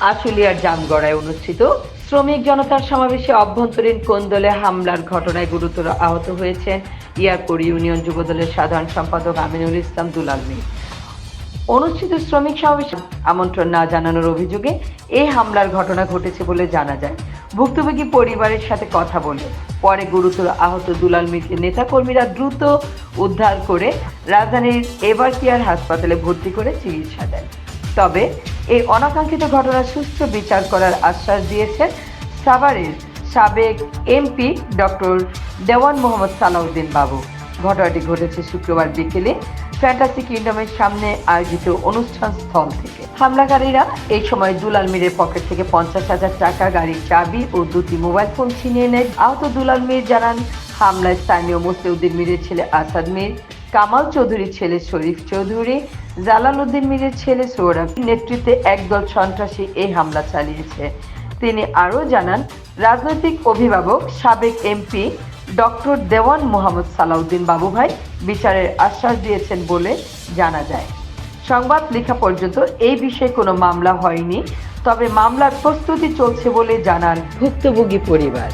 আশুলিয়ার জামগড়ায় অনুষ্ঠিত শ্রমিক জনতার সমাবেশে অভ্যন্তরীণ কোন্দলে হামলার ঘটনায় গুরুতর আহত হয়েছেন ইয়ারপুর ইউনিয়ন যুবদলের সাধারণ সম্পাদক আমিনুল ইসলাম দুলাল মীর অনুষ্ঠিত শ্রমিক সমাবেশে আমন্ত্রণ না জানানোর অভিযোগে এই হামলার ঘটনা ঘটেছে বলে জানা যায়। ভুক্তভোগী পরিবারের সাথে কথা বলে পরে গুরুতর আহত দুলাল মিরকে নেতাকর্মীরা দ্রুত উদ্ধার করে রাজধানীর এভার কেয়ার হাসপাতালে ভর্তি করে চিকিৎসা দেন। তবে এই অনাকাঙ্ক্ষিত ঘটনার সুষ্ঠু বিচার করার আশ্বাস দিয়েছেন সাভারের সাবেক এমপি ডক্টর দেওয়ান মোহাম্মদ সালাউদ্দিন বাবু। ঘটনাটি ঘটেছে শুক্রবার বিকেলে ফ্যান্টাসি কিংডমের সামনে আয়োজিত অনুষ্ঠান স্থল থেকে। হামলাকারীরা এই সময় দুলাল মীরের পকেট থেকে পঞ্চাশ হাজার টাকা, গাড়ির চাবি ও দুটি মোবাইল ফোন ছিনিয়ে নেয়। আহত দুলাল মীর জানান, হামলায় স্থানীয় মুসলিউদ্দিন মীরের ছেলে আসাদ মীর কামাল চৌধুরীর ছেলে শরীফ চৌধুরী জালাল উদ্দিন মীরের ছেলে সৌরভ নেতৃত্বে একদল সন্ত্রাসী এই হামলা চালিয়েছে। তিনি আরও জানান, রাজনৈতিক অভিভাবক, সাবেক এমপি ডক্টর দেওয়ান মোহাম্মদ সালাউদ্দিন বাবুভাই বিচারের আশ্বাস দিয়েছেন বলে জানা যায়। সংবাদ লেখা পর্যন্ত এই বিষয়ে কোনো মামলা হয়নি, তবে মামলার প্রস্তুতি চলছে বলে জানান ভুক্তভোগী পরিবার।